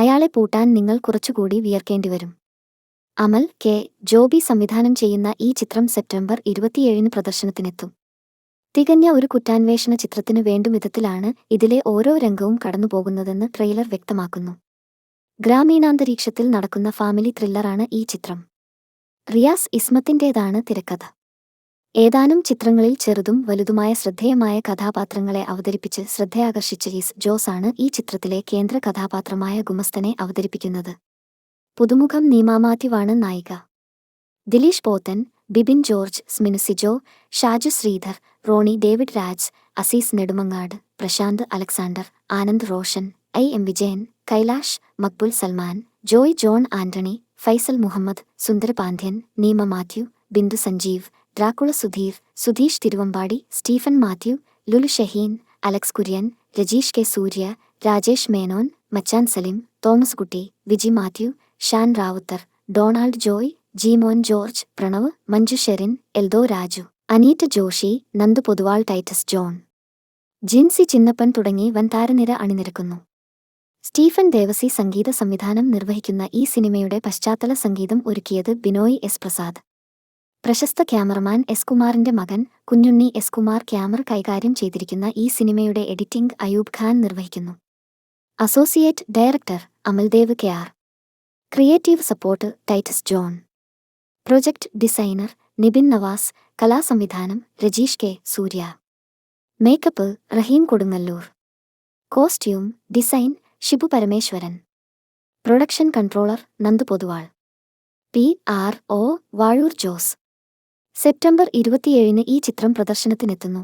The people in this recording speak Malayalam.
അയാളെ പൂട്ടാൻ നിങ്ങൾ കുറച്ചുകൂടി വിയർക്കേണ്ടിവരും. അമൽ കെ. ജോബി സംവിധാനം ചെയ്യുന്ന ഈ ചിത്രം സെപ്റ്റംബർ ഇരുപത്തിയേഴിന് പ്രദർശനത്തിനെത്തും. തികഞ്ഞ ഒരു കുറ്റാന്വേഷണ ചിത്രത്തിനു വേണ്ടും വിധത്തിലാണ് ഇതിലെ ഓരോ രംഗവും കടന്നുപോകുന്നതെന്ന് ട്രെയിലർ വ്യക്തമാക്കുന്നു. ഗ്രാമീണാന്തരീക്ഷത്തിൽ നടക്കുന്ന ഫാമിലി ത്രില്ലറാണ് ഈ ചിത്രം. റിയാസ് ഇസ്മത്തിന്റേതാണ് തിരക്കഥ. ഏതാനും ചിത്രങ്ങളിൽ ചെറുതും വലുതുമായ ശ്രദ്ധേയമായ കഥാപാത്രങ്ങളെ അവതരിപ്പിച്ച് ശ്രദ്ധയാകർഷിച്ച ഈസ് ആണ് ഈ ചിത്രത്തിലെ കേന്ദ്ര കഥാപാത്രമായ ഗുമസ്തനെ അവതരിപ്പിക്കുന്നത്. പുതുമുഖം നീമാമാത്യുവാണ് നായിക. Dileesh Pothan Bibin George Sminu Sijo Shaju Sreedhar Rony David Raj Azeez Nedumangad Prasanth Alexander Anand Roshan I M Vijayan Kailash Maqbool Salmaan Joy John Antony Faisal Muhammad Sundar Pandian Neema Mathew Bindu Sanjeev Dracula Sudheer Sudheesh Thiruvambadi Stephen Mathew Lulu Shaheen Alex Kurian Rajeesh K Surya Rajesh Menon Machan Salim Thomas Kutty Viji Mathew Shan Rawther Donald Joy Jimon George Pranav Manju Sherin Eldho Raju Aneetta Joshy Nandu Poduval Titus John. Jincy Chinnappan തുടങ്ങി വൻതാരനിര അണിനിരക്കുന്നു. സ്റ്റീഫൻ ദേവസി സംഗീത സംവിധാനം നിർവഹിക്കുന്ന ഈ സിനിമയുടെ പശ്ചാത്തല സംഗീതം ഒരുക്കിയത് ബിനോയ് എസ് പ്രസാദ്. പ്രശസ്ത ക്യാമറമാൻ എസ് കുമാറിന്റെ മകൻ കുഞ്ഞുണ്ണി എസ് കുമാർ ക്യാമറ കൈകാര്യം ചെയ്തിരിക്കുന്ന ഈ സിനിമയുടെ എഡിറ്റിംഗ് അയൂബ് ഖാൻ നിർവഹിക്കുന്നു. Associate director Amaldev K R. Creative support Titus John. Project designer Nibin Navas. കലാസംവിധാനം Rajeesh K Surya. Makeup Raheem Kodungallur. Costume design Shibu Parameswaran. Production controller Nandu Poduval. P R O Vazhoor Jose. September ഇരുപത്തിയേഴിന് ഈ ചിത്രം പ്രദർശനത്തിനെത്തുന്നു.